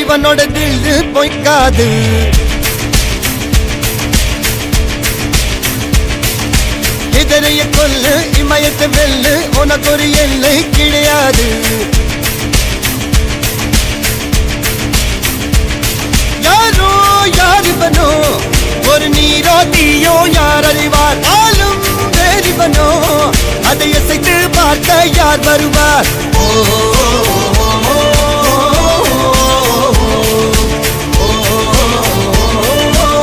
இவனோட தில்லு பொய்க்காது. இதனைய கொல்லு இமயத்தை வெல்லு உனக்கு ஒரு எல்லை கிடையாது. யாரோ யார் இவனோ? ஒரு நீரோ தீயோ யார் அறிவார்? ஆளும் வேறிவனோ அதை அசைத்து பார்க்க யார் வருவார்? ஓ